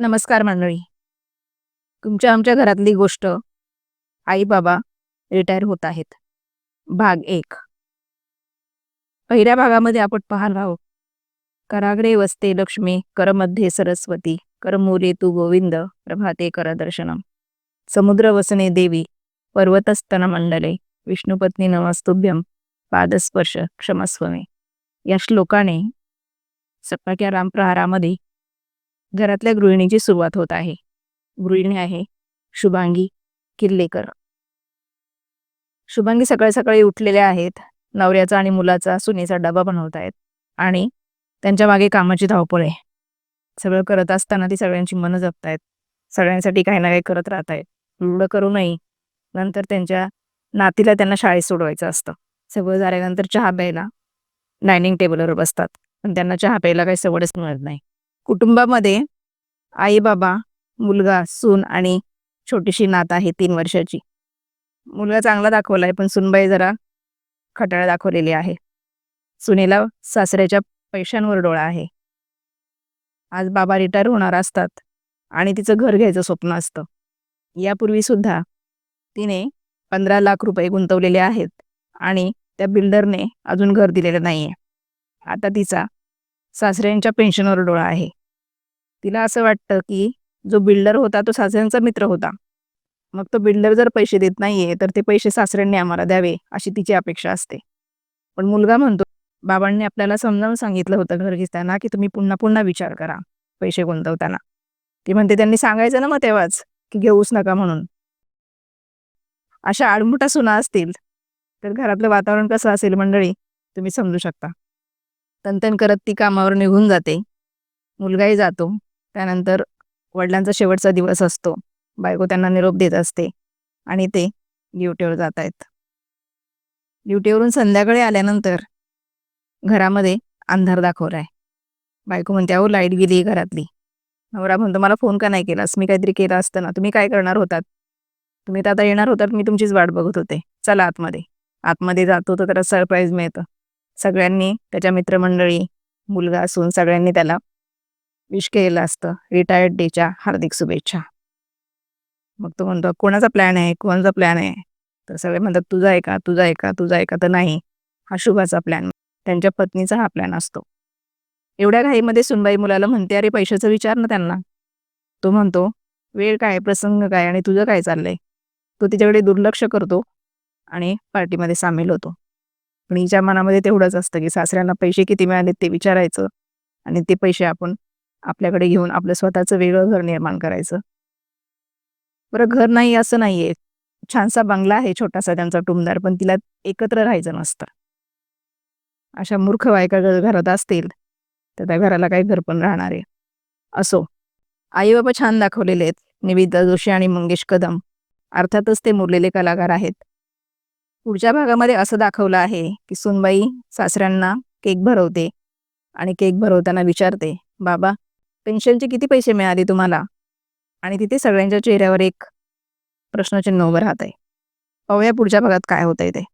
नमस्कार मंडळी. तुमच्या आमच्या घरातली गोष्ट आई बाबा रिटायर होत आहेत. भाग एक. पहिल्या भागामध्ये आपण पाहाल आहोत. कराग्रे वसते लक्ष्मी करमध्ये सरस्वती करमूले तू गोविंद प्रभाते करदर्शनम. समुद्र वसने देवी पर्वतस्तन मंडले विष्णुपत्नी नमस्तुभ्यम पादस्पर्श क्षमस्वमे. या श्लोकाने सपाक्या रामप्रहारामध्ये घरातल्या गृहिणीची सुरुवात होत आहे. गृहिणी आहे शुभांगी किल्लेकर शुभांगी सकाळी सकाळी उठलेल्या आहेत. नवऱ्याचा आणि मुलाचा सुनेचा डबा बनवत आहेत आणि त्यांच्या मागे कामाची धावपळ आहे. सगळं करत असताना ती सगळ्यांची मनं जपतायत. सगळ्यांसाठी काही ना काही करत राहत आहेत एवढं करू नये. नंतर त्यांच्या नातीला त्यांना शाळेत सोडवायचं असतं. सगळं झाल्यानंतर चहा प्यायला डायनिंग टेबलवर बसतात. पण त्यांना चहा प्यायला काही सवडच मिळत नाही. कुटुंबामध्ये आई बाबा मुलगा सून आणि छोटीशी नात आहे तीन वर्षाची. मुलगा चांगला दाखवला आहे पण सुनबाई जरा खटाळा दाखवलेली आहे. सुनेला सासऱ्याच्या पैशांवर डोळा आहे. आज बाबा रिटायर होणार असतात आणि तिचं घर घ्यायचं स्वप्न असतं. यापूर्वी सुद्धा तिने पंधरा लाख रुपये गुंतवलेले आहेत आणि त्या बिल्डरने अजून घर दिलेलं नाहीये. आता तिचा सासऱ्यांच्या पेन्शनवर डोळा आहे. तिला असं वाटतं की जो बिल्डर होता तो सासऱ्यांचा मित्र होता. मग तो बिल्डर जर पैसे देत नाहीये तर ते पैसे सासऱ्यांनी आम्हाला द्यावे अशी तिची अपेक्षा असते. पण मुलगा म्हणतो बाबांनी आपल्याला समजावून सांगितलं होतं घर घेताना की तुम्ही पुन्हा पुन्हा विचार करा पैसे गुंतवताना. ती म्हणते त्यांनी सांगायचं ना मग तेव्हाच की घेऊच नका म्हणून. अशा आडमुठा सुना असतील तर घरातलं वातावरण कसं असेल मंडळी तुम्ही समजू शकता. तनतन करत ती कामावर निघून जाते. मुलगाही जातो. त्यानंतर वडिलांचा शेवटचा दिवस असतो. बायको त्यांना निरोप देत असते आणि ते ड्युटीवर जात आहेत. ड्युटीवरून संध्याकाळी आल्यानंतर घरामध्ये अंधार दाखवलाय बायको म्हणते अहो लाइट गेली घरातली. नवरा म्हणतो मला फोन का नाही केलास? मी काहीतरी केलं असतं ना. तुम्ही काय करणार होतात? तुम्ही तर आता येणार होतात. मी तुमचीच वाट बघत होते. चला आतमध्ये. आतमध्ये जातो तर त्याला सरप्राईज मिळतं. सगळ्यांनी त्याच्या मित्रमंडळी मुलगा असून सगळ्यांनी त्याला विश केलेलं असतं. रिटायर्ड डेच्या हार्दिक शुभेच्छा. मग तो म्हणतो कोणाचा प्लॅन आहे? कोणाचा प्लॅन आहे? तर सगळे म्हणतात तुझा आहे का? तुझा आहे का? तुझा आहे का? तर नाही. हा शुभाचा प्लॅन त्यांच्या पत्नीचा हा प्लॅन असतो. एवढ्या घाईमध्ये सुनबाई मुलाला म्हणते अरे पैशाचा विचार ना त्यांना. तो म्हणतो वेळ काय? प्रसंग काय? आणि तुझं काय चाललंय? तो तिच्याकडे दुर्लक्ष करतो आणि पार्टीमध्ये सामील होतो. पण हिच्या मनामध्ये तेवढंच असतं की सासऱ्यांना पैसे किती मिळाले ते विचारायचं आणि ते पैसे आपण आपल्याकडे घेऊन आपलं स्वतःचं वेगळं घर निर्माण करायचं. बरं घर नाही असं नाहीये. छानसा बंगला आहे छोटासा त्यांचा टुमदार पण तिला एकत्र राहायचं नसतं. अशा मूर्ख बायका घरात असतील तर त्या घराला काही घर पण राहणार आहे. असो आई बाबा छान दाखवलेले आहेत. निविदा जोशी आणि मंगेश कदम. अर्थातच ते मुरलेले कलाकार आहेत. पुढच्या भागामध्ये असं दाखवलं आहे की सुनबाई सासऱ्यांना केक भरवते आणि केक भरवताना विचारते बाबा पेन्शनचे किती पैसे मिळाले तुम्हाला? आणि तिथे सगळ्यांच्या चेहऱ्यावर एक प्रश्नचिन्ह उभं राहत आहे पाहूया पुढच्या भागात काय होतंय ते.